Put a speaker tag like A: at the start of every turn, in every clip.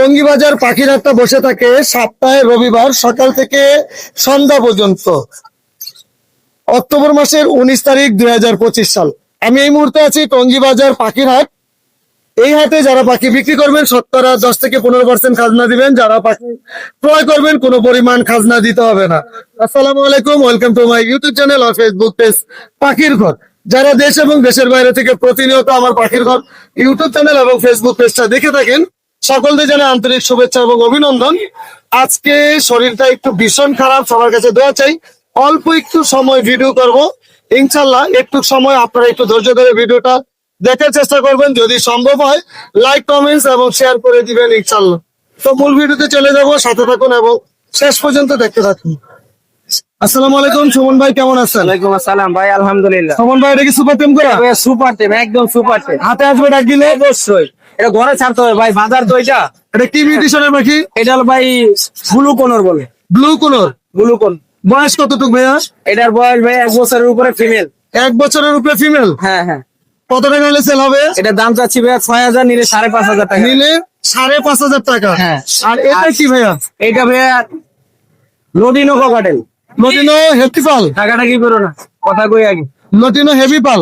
A: টঙ্গী বাজার পাখির হাটটা বসে থাকে সপ্তাহে রবিবার সকাল থেকে সন্ধ্যা পর্যন্ত। অক্টোবর মাসের উনিশ তারিখ দুই হাজার পঁচিশ সাল। আমি এই মুহূর্তে আছি টঙ্গী বাজার পাখির হাট এই হাটে যারা পাখি বিক্রি করবেন শতকরা দশ থেকে পনেরো পার্সেন্ট খাজনা দিবেন। যারা পাখি ক্রয় করবেন, কোনো পরিমাণ খাজনা দিতে হবে না। আসসালামু আলাইকুম, welcome to my YouTube channel R Facebook page পাখির ঘর। যারা দেশ এবং দেশের বাইরে থেকে প্রতিনিয়ত আমার পাখির ঘর, ইউটিউব চ্যানেল এবং ফেসবুক পেজটা দেখে থাকেন সকলকে জানাই আন্তরিক শুভেচ্ছা এবং অভিনন্দন। আজকে শরীরটা একটু ভীষণ খারাপ সবার কাছে দোয়া চাই। অল্প একটু সময় ভিডিও করব। ইনশাল্লাহ একটু সময় আপনারা একটু ধৈর্য ধরে ভিডিওটা দেখার চেষ্টা করবেন। যদি সম্ভব হয় লাইক কমেন্টস এবং শেয়ার করে দিবেন ইনশাল্লাহ তো মূল ভিডিওতে চলে যাব সাথে থাকুন এবং শেষ পর্যন্ত দেখতে থাকুন। আসসালামু আলাইকুম সুমন ভাই কেমন আছেন?
B: ওয়ালাইকুম আসসালাম ভাই আলহামদুলিল্লাহ।
A: সুমন ভাই এটা কি সুপার টিম করা?
B: সুপার টিম একদম সুপার টিম।
A: হাতে আসবে ডাক দিলে?
B: অবশ্যই। এটা ঘরে ছাড়তে হবে ভাই বাজার তো এটা।
A: এটা কি মিউটিশনের পাখি
B: এটা হলো ভাই ব্লু কোনর বলে।
A: ব্লু কোনর?
B: ব্লু কোন
A: বয়স কতটুকু ভাইয়া?
B: এটার বয়স ভাই এক বছরের উপরে ফিমেল।
A: এক বছরের উপরে ফিমেল?
B: হ্যাঁ হ্যাঁ।
A: কত টাকা হলে সেল হবে?
B: এটা দাম চাচ্ছি ভাই ছয় হাজার নিলে সাড়ে পাঁচ হাজার টাকা।
A: নিলে সাড়ে পাঁচ হাজার টাকা।
B: হ্যাঁ।
A: আর এটা কি ভাইয়া?
B: এটা ভাইয়া লদিনো ককাটেল
A: লটিনো হেভি পাল?
B: টাকাটা কি করো না কথা কই আগে।
A: লটিনো হেভি পাল।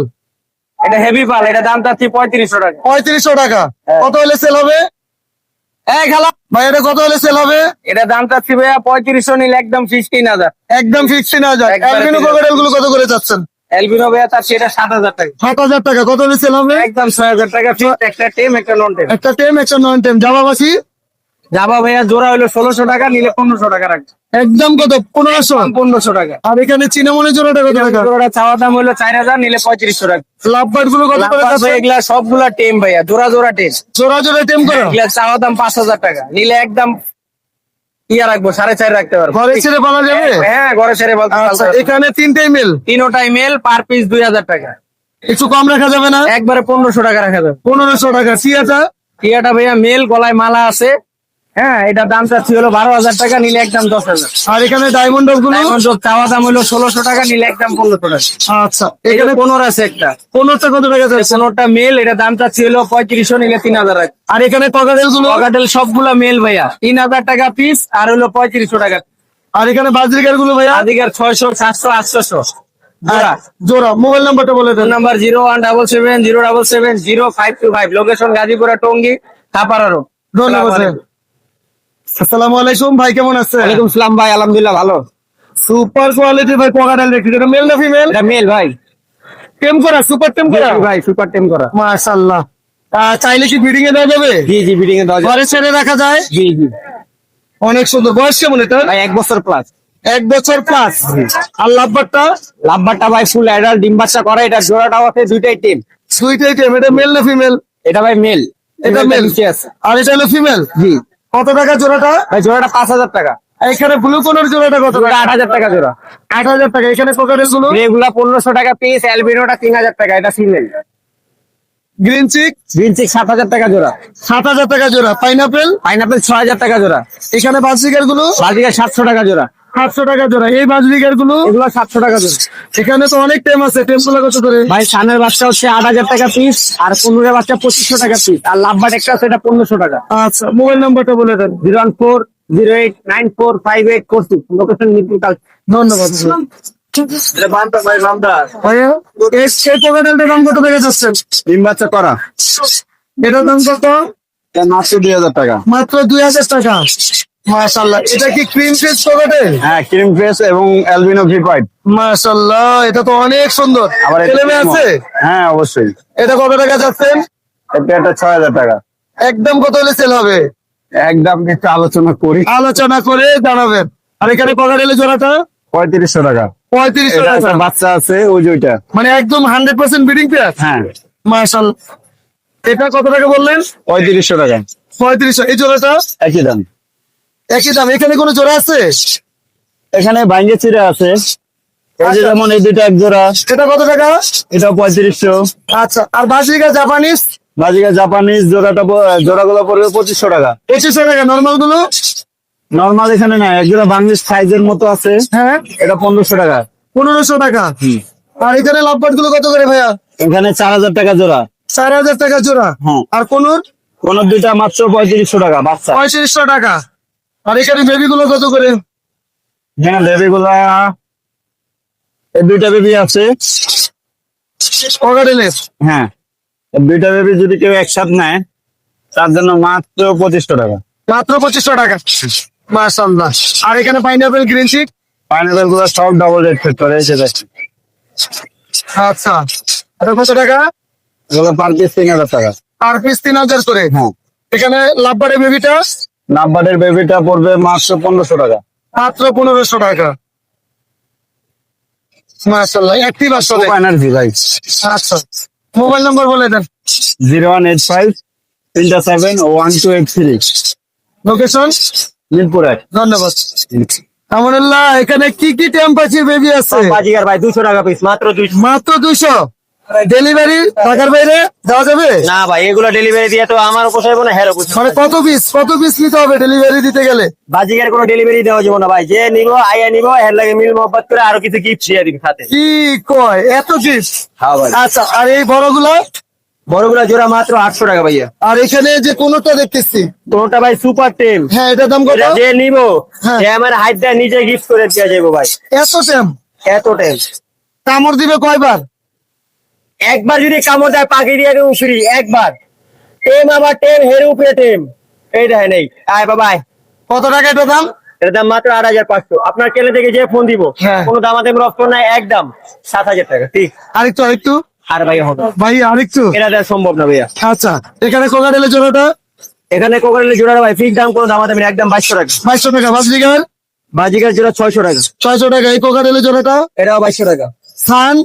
B: এটা হেভি পাল এটা দাম চাচ্ছি পঁয়ত্রিশশো টাকা।
A: পঁয়ত্রিশশো টাকা।
B: হ্যাঁ।
A: কত হলে সেল হবে? ভাই এটা কত হলে সেল হবে?
B: এটা দাম চাচ্ছি ভাইয়া পঁয়ত্রিশশো নিলে একদম হাজার।
A: একদম হাজার। অ্যালবিনো। ক্রোকোডাইলগুলো কত করে যাচ্ছেন
B: ভাইয়া চাচ্ছি এটা সাত হাজার টাকা।
A: সাত হাজার টাকা। কত হলে সেল হবে?
B: একদম ছয় হাজার টাকা। একটা টেম একটা নন টেম
A: একটা টেম একটা নন টেম জামাবাসি?
B: যাবা ভাইয়া জোড়া হলো ষোলোশো টাকা নিলে পনেরোশো টাকা রাখবে।
A: একদম কত? পনেরোশো?
B: পনেরোশো টাকা।
A: আর এখানে চিনামনের জোড়াটা কত টাকা?
B: জোড়াটা চাওয়া দাম হলো চার হাজার নিলে পঁয়ত্রিশশো টাকা।
A: লাভ বার্ডগুলো কত
B: এগুলা সবগুলা টেম ভাইয়া জোড়া জোড়া টেম।
A: জোড়া জোড়া টেম করো?
B: এগুলা চাওয়া দাম পাঁচ হাজার টাকা। নিলে একদম ইয়া রাখব সাড়ে চার রাখতে পারব।
A: ঘরে ছেড়ে পালা যাবে?
B: হ্যাঁ ঘরে ছেড়ে বলতে
A: আচ্ছা এখানে তিনটেই মিল
B: তিনোটাই মেল পার পিস দুই হাজার টাকা।
A: একটু কম রাখা যাবে না?
B: একবারে পনেরোশো টাকা রাখা যাবে।
A: পনেরোশো টাকা। সিয়াটা?
B: টিয়াটা ভাইয়া মেল গলায় মালা আছে। হ্যাঁ এটা দাম চাচ্ছি হলো বারো হাজার টাকা নিলে একদম দশ হাজার।
A: আর এখানে
B: ডায়মন্ডগুলো চাওয়া দাম হলো ষোলোশো টাকা নিলে একদম পনেরোশো টাকা।
A: আচ্ছা
B: এখানে পনেরো আছে একটা।
A: পনেরোটা কত টাকা যাচ্ছে
B: পনেরোটা মেল এটা দাম চাচ্ছি হলো পঁয়ত্রিশশো নিলে তিন হাজার
A: আর এখানে ককাটেলগুলো
B: পকাটেল সবগুলা মেল ভাইয়া। তিন হাজার টাকা পিস আর হলো পঁয়ত্রিশশো টাকা।
A: আর এখানে বাজরিকারগুলো ভাইয়া?
B: আদিকার ছয়শো সাতশো আটশোশো।
A: জোড়া। মোবাইল নাম্বারটা বলে দেন।
B: Number zero one double seven zero double seven zero five two five. Location Gazipura Tongi Kapara road
A: ধন্যবাদ আসসালামু আলাইকুম ভাই কেমন আছেন?
B: ওয়ালাইকুম সালাম ভাই আলহামদুলিল্লাহ ভালো।
A: সুপার কোয়ালিটি ভাই ককাটেল দেখছি এটা মেল না ফিমেল
B: এটা মেল ভাই।
A: টেম করা সুপার টেম করা?
B: ভাই সুপার টেম করা।
A: মাশাআল্লাহ। চাইলে কি ব্রিডিং এ দেওয়া যাবে?
B: জি জি বিডিং এ দেওয়া যায়।
A: ঘরে ছেড়ে রাখা যায়?
B: জি জি।
A: অনেক সুন্দর। বয়স কেমন এটা
B: ভাই এক বছর প্লাস
A: এক বছর প্লাস আর লাভবারটা?
B: লাভবারটা ভাই ফুল অ্যাডাল্ট ডিম বাচ্চা করা এটা জোড়াটাও আছে দুইটাই টিম
A: সুইট আইটেম এটা মেল না ফিমেল
B: এটা ভাই মেল
A: এটা মেল আর এটা হলো ফিমেল
B: জি।
A: কত টাকা জোড়াটা?
B: জোড়াটা পাঁচ হাজার টাকা।
A: এখানে ব্লু কোনের জোড়াটা কত টাকা?
B: আট হাজার টাকা জোড়া।
A: আট হাজার টাকা। এখানে কোকাটেলগুলো
B: রেগুলা পনেরোশো টাকা পিস অ্যালবিনোটা তিন হাজার টাকা এটা single
A: green cheek
B: green cheek সাত হাজার টাকা জোড়া।
A: সাত হাজার টাকা জোড়া। পাইনাপেল
B: পাইনাপেল ছয় হাজার টাকা জোড়া।
A: এখানে বাজরিকারগুলো?
B: বাজিকা সাতশো টাকা জোড়া।
A: সাতশো টাকা জোড়া। এই বাজরিকারগুলো
B: এগুলো সাতশো টাকা জোড়া।
A: এখানে তো অনেক টেম আছে টেমগুলো কত করে?
B: ভাই সানের বাচ্চা হচ্ছে আট হাজার টাকা পিস আর পনেরো বাচ্চা পঁচিশশো টাকা পিস আর লাভবাট একটা আছে এটা পনেরোশো টাকা।
A: আচ্ছা মোবাইল নাম্বারটা বলে দেন।
B: Zero one four zero eight nine four five eight four two location
A: ধন্যবাদ ভাইয়া এই এই কোকাটেলটার দাম কত টাকা যাচ্ছেন?
B: ডিম বাচ্চা করা।
A: এটার দাম কত?
B: মাত্র দুই হাজার টাকা।
A: মাত্র দুই হাজার টাকা। মাশাল্লাহ এটা কি ক্রিম ফেস কোকাটেল
B: হ্যাঁ ক্রিম ফেস এবং অ্যালবিনো
A: এটা তো অনেক সুন্দর।
B: আবার
A: আছে?
B: হ্যাঁ অবশ্যই।
A: এটা কত টাকা যাচ্ছেন
B: এটা টাকা।
A: একদম কত হলে সেল হবে?
B: একদম একটু আলোচনা করি।
A: আলোচনা করে জানাবেন। আর এখানে কোকাটেলের জোড়াটা?
B: পঁয়ত্রিশশো টাকা।
A: পঁয়ত্রিশশো
B: এটা
A: টাকা।
B: বাচ্চা আছে ওই যে ওইটা।
A: মানে একদম হান্ড্রেড পার্সেন্ট বিডিং পেয়ার
B: হ্যাঁ।
A: মাশাল্লাহ এটা কত টাকা বললেন?
B: পঁয়ত্রিশশো টাকা।
A: পঁয়ত্রিশশো। এই জোড়াটা?
B: একই দাম।
A: একই দাম এখানে কোনো জোড়া আছে?
B: এখানে বাইঙ্গে চিড়ে আছে। এই যে যেমন এই দুইটা এক জোড়া।
A: এটা কত টাকা?
B: এটা পঁয়ত্রিশশো।
A: আচ্ছা আর বাজরিকা জাপানিজ?
B: বাজিকা জাপানিজ জোড়াটা প- জোড়াগুলো পড়বে পঁচিশশো টাকা।
A: পঁচিশশো টাকা নর্মালগুলো?
B: নর্মাল এখানে না এক জোড়া বাংলিশ সাইজের মতো আছে।
A: হ্যাঁ।
B: এটা পনেরোশো টাকা।
A: পনেরোশো টাকা? আর এখানে লাভবাটগুলো কত করে ভাইয়া?
B: এখানে চার হাজার টাকা জোড়া।
A: চার হাজার টাকা জোড়া?
B: হ্যাঁ।
A: আর কোনোর?
C: কোন দুইটা মাত্র পঁয়ত্রিশশো টাকা বাচ্চা।
A: পঁয়ত্রিশশো টাকা। আর এখানে বেবি গুলো কত করে?
C: হ্যাঁ বেবি গুলা দুইটা বেবি আছে। হ্যাঁ দুইটা বেবি যদি কেউ একসাথে নেয় তার জন্য মাত্র পঁচিশশো টাকা।
A: মাত্র পঁচিশশো টাকা। মাশাল্লাহ আর এখানে পাইনাপেল গ্রিন চিক
C: পাইনাপেলগুলো সব ডবল রেট ফেট করে এসে দেখছি
A: আচ্ছা। এটা কত টাকা?
C: এগুলো পার পিস তিন হাজার টাকা।
A: আর পিস তিন হাজার করে।
C: হ্যাঁ।
A: এখানে লাভবারে বেবিটা
C: নাম্বারের বেবিটা পড়বে মাত্র পনেরোশো টাকা।
A: মাত্র পনেরোশো টাকা। মাশাল্লাহ অ্যাক্টিভ আসলে
C: এনার্জি ভাই।
A: আচ্ছা মোবাইল নম্বর বলে দেন।
C: জিরো ওয়ান এইট ফাইভ তিনটা seven one two eight three
A: location
C: Mirpur এক।
A: ধন্যবাদ। এখানে কি কি টেম্পারেচার বেবি আছে?
B: ভাই দুশো টাকা পিস মাত্র দুইশো।
A: মাত্র দুইশো? ডেলিভারি ঢাকার বাইরে দেওয়া যাবে?
B: না ভাই এগুলো ডেলিভারি দিয়ে তো আমার পোষাইবো না পোষাইবো
A: মানে কত পিস কত পিস নিতে হবে ডেলিভারি দিতে গেলে?
B: বাজিগার কোনো ডেলিভারি দেওয়া যাবে না ভাই। যে নিবো আইয়া নিবো এর লাগে মিল মোহাম্মত করে আরও কিছু গিফট দিয়ে দিবি সাথে।
A: কি কয়? এত পিস
B: হ্যাঁ ভাই।
A: আচ্ছা আর এই বড়গুলো?
B: বড়গুলা জোড়া মাত্র আটশো টাকা ভাইয়া।
A: আর এখানে যে কোনটা দেখতেছি।
B: কোনটা ভাই সুপার টেম
A: হ্যাঁ এটার দাম কত?
B: যে নিবো
A: হ্যাঁ।
B: আমার হাইট দেয় নিজে গিফট করে দেওয়া যাব ভাই।
A: এত টেম
B: এত টেম
A: কামড় দিবে কয়বার?
B: একবার যদি কামড় দেয় পাখি দিয়ে দেবো একবার। টেম আবার টেম হের উপরে টেম। এইটা নেই আয় বাবা
A: কত টাকা এটা দাম
B: এর দাম মাত্র আট হাজার পাঁচশো। আপনার কেলে থেকে যে ফোন দিব
A: হ্যাঁ।
B: কোনো দামাদাম রক্ত নাই একদম সাত হাজার টাকা। ঠিক।
A: আরেকটু আরেকটু।
B: আর ভাই হবে
A: ভাই আরেকটু।
B: এটা দেওয়া সম্ভব না ভাইয়া।
A: আচ্ছা এখানে কোকাটেলের জোড়াটা?
B: এখানে কোকারেলে জোড়া ভাই ফিক্স দাম কোনো দামাদাম নেই, একদম বাইশশো টাকা।
A: বাইশশো টাকা বাজরিগার
B: বাজিকার জোড়া ছয়শো টাকা।
A: ছয়শো টাকা এই কোকাটেলের জোড়াটা?
B: এটাও বাইশশো টাকা।
A: সান?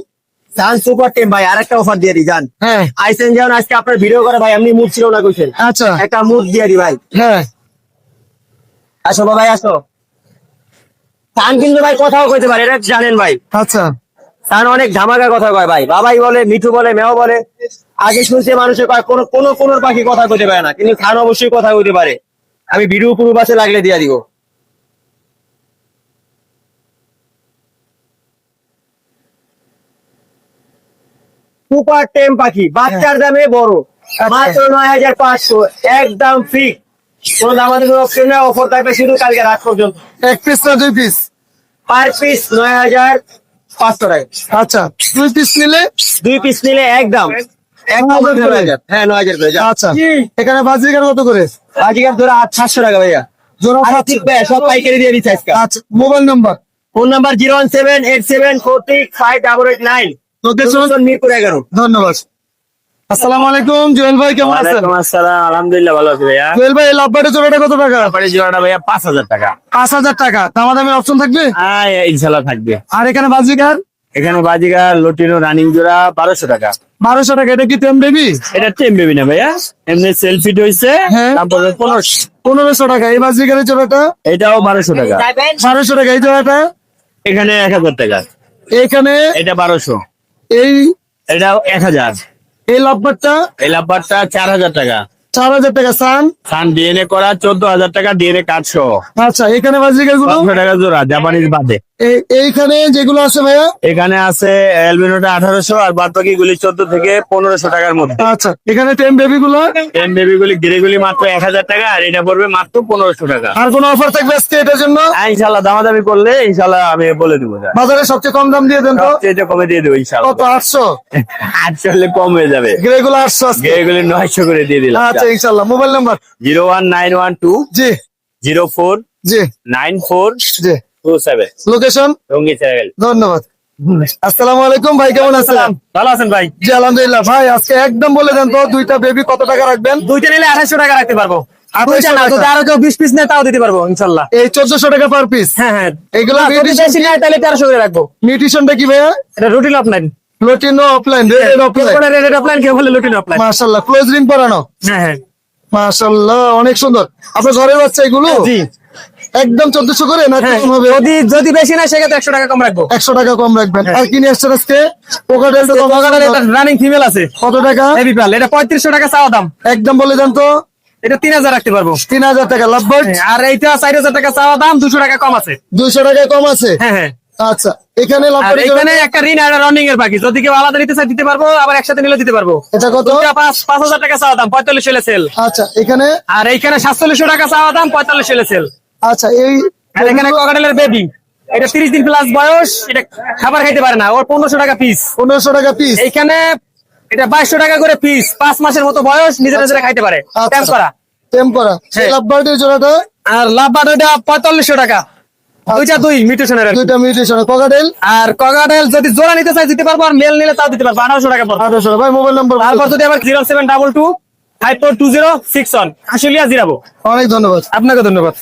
B: সান সুপার টেম ভাই আরেকটা অফার দিয়ে দিই যান
A: হ্যাঁ।
B: আইসেন যেমন আজকে আপনার ভিডিও করে ভাই এমনি মুখ ছিল না কইছেন।
A: আচ্ছা।
B: একটা মুখ দিয়ে দি ভাই।
A: হ্যাঁ।
B: আসো ভাই আসো। সান কিন্তু ভাই কথাও কইতে পারে এটা জানেন ভাই।
A: আচ্ছা।
B: অনেক ধামাকা কথা কয় ভাই। বাবাই বলে মিঠু বলে মেও বলে। আগে শুনছে মানুষের কয় কোন কোন কোন পাখি কথা কইতে পারে না কিন্তু খান অবশ্যই কথা কইতে পারে। আমি ভিডিও পুরো বাসে লাগলে দিয়া দিব। সুপার টেম পাখি বাচ্চার দামে বড়। মাত্র নয় হাজার পাঁচশো একদম ফিক্স কোন দামাদের অপশন নেই অফার থাকবে শুধু কালকে রাত পর্যন্ত।
A: এক পিস না দুই পিস
B: পার পিস নয় হাজার পাঁচশো টাকা।
A: আচ্ছা দুই পিস নিলে?
B: দুই পিস নিলে একদম। হ্যাঁ নয় হাজার।
A: আচ্ছা এখানে কত করে?
B: ধরো আট সাতশো টাকা ভাইয়া। সব পাইকারি দিয়ে দিচ্ছে
A: আচ্ছা mobile number
B: phone number zero one seven eight seven four six five double eight nine. Mirpur এগারো।
A: ধন্যবাদ। আসসালামু আলাইকুম জুয়েল ভাই কেমন আছেন?
C: আসসালাম আলহামদুলিল্লাহ ভালো আছি ভাইয়া।
A: জুয়েল ভাই এই জোড়াটা কত টাকা?
C: জোড়াটা ভাইয়া পাঁচ হাজার টাকা।
A: পাঁচ হাজার টাকা। অপশন থাকবে?
C: হ্যাঁ ইনশাল্লাহ থাকবে।
A: আর এখানে
C: এখানে বাজিগার লটিনো রানিং জোড়া বারোশো টাকা।
A: বারোশো টাকা এটা কি টেম বেবি
C: এটা টেম বেবি না ভাইয়া। এমনি সেলফি হয়েছে
A: হ্যাঁ।
C: তারপরে পনেরোশো।
A: পনেরোশো টাকা এই জোড়াটা?
C: এটাও বারোশো টাকা।
A: বারোশো টাকা এই জোড়াটা?
C: এখানে এক হাজার টাকা।
A: এইখানে
C: এটা বারোশো।
A: এই
C: এটা এক হাজার।
A: এই লাভবারটা
C: এই লাভবারটা চার হাজার টাকা।
A: চার হাজার টাকা সান
C: সান ডিএনএ করা চোদ্দ হাজার টাকা ডিএনএ কার্ড
A: আচ্ছা এখানে
C: বাজিগারগুলো টাকা জোড়া জাপানিজ বাদে।
A: এইখানে যেগুলো আছে ভাইয়া?
C: এখানে আছে এলবিনোটা আঠারোশো আর বাদ বাকি গুলি চোদ্দ থেকে পনেরোশো টাকার মধ্যে।
A: আচ্ছা এখানে টেম বেবি গুলো
C: টেন বেবি গুলি গিরে গুলি মাত্র এক হাজার টাকা আর এটা পড়বে মাত্র পনেরোশো টাকা।
A: আর কোনো অফার থাকবে আজকে এটার জন্য?
C: হ্যাঁ, ইনশাল্লাহ দামাদামি করলে ইনশাল্লাহ আমি বলে দিব।
A: বাজারে সবচেয়ে কম দাম দিয়ে দেন তো?
C: এটা কমে দিয়ে দেবো ইনশাল্লাহ
A: কত আটশো?
C: আসলে কম হয়ে যাবে।
A: গ্রে গুলো আটশো
C: এগুলি নয়শো করে দিয়ে দিলাম
A: আচ্ছা ইনশাল্লাহ mobile number?
C: Zero one nine one two
A: জি।
C: জিরো ফোর
A: জি।
C: নাইন ফোর
A: জি।
C: Two seven.
A: লোকেশন
C: রঙ্গি চ্যানেল
A: ধন্যবাদ। আসসালামু আলাইকুম ভাই কেমন আছেন?
C: ভালো আছেন ভাই?
A: জি আলহামদুলিল্লাহ। ভাই আজকে একদম বলে দেন তো দুইটা বেবি কত টাকা রাখবেন?
B: দুইটা নিলে আঠাশশো টাকা রাখতে পারব।
A: আঠাইশশো
B: দুইটা না, হ্যাঁ হ্যাঁ offline
A: red offline
B: red offline বলে অফলাইন
A: মাশাআল্লাহ ক্লোজ রিং পরানো।
B: হ্যাঁ হ্যাঁ।
A: মাশাআল্লাহ অনেক সুন্দর। আপনার ঘরের বাচ্চা এগুলো?
B: জি।
A: একদম চোদ্দশো করে না
B: হ্যাঁ
A: হবে?
B: যদি যদি বেশি সেক্ষেত্রে একশো টাকা কম রাখব।
A: একশো টাকা কম রাখবেন। আর কি নিয়ে আসছেন আজকে? পোকাটেল তো কম
B: রানিং ফিমেল আছে।
A: কত টাকা?
B: হেভি পাল এটা পঁয়ত্রিশশো টাকা চাওয়া দাম।
A: একদম বলে দেন তো।
B: এটা তিন হাজার রাখতে পারব।
A: তিন হাজার টাকা
B: হ্যাঁ, আর এইটা চার হাজার টাকা চাওয়া দাম দুশো টাকা কম আছে।
A: দুইশো টাকা কম আছে?
B: হ্যাঁ হ্যাঁ।
A: আচ্ছা এখানে
D: এখানে একটা ঋণ আর রানিং এর বাকি। যদি কেউ আলাদা নিতে চাই দিতে পারব আবার একসাথে নিলে দিতে পারব।
A: এটা কত?
D: পাঁচ পাঁচ হাজার টাকা চাওয়া দাম পঁয়তাল্লিশ হলে সেল
A: আচ্ছা এখানে?
D: আর এইখানে সাতচল্লিশশো টাকা চাওয়া দাম পঁয়তাল্লিশ হলে সেল
A: আচ্ছা এই
D: আর এখানে ককাটেলের বেবি এটা তিরিশ দিন প্লাস বয়স এটা খাবার খাইতে পারে না। ওর পনেরোশো টাকা পিস
A: পনেরোশো টাকা পিস
D: এইখানে এটা বাইশশো টাকা করে পিস পাঁচ মাসের মতো বয়স নিজের নিজেরা খাইতে পারে।
A: টেম্পোরা সেই
D: হ্যাঁ।
A: লাভবার্ডের জোড়াটা?
D: আর পঁয়তাল্লিশশো টাকা। দুইটা দুই মিউটেশনের
A: দুইটা মিউটেশন কগাডেল
D: আর কগাডেল যদি জোড়া নিতে চাই দিতে পারব আর মেল নিলে তাও দিতে পারব। আঠারোশো টাকা পড়বে।
A: আঠারোশো ভাই মোবাইল নাম্বার
D: তারপর যদি আবার zero seven double two five four two zero six one Ashulia Jirabo.
A: অনেক ধন্যবাদ।
D: আপনাকে ধন্যবাদ।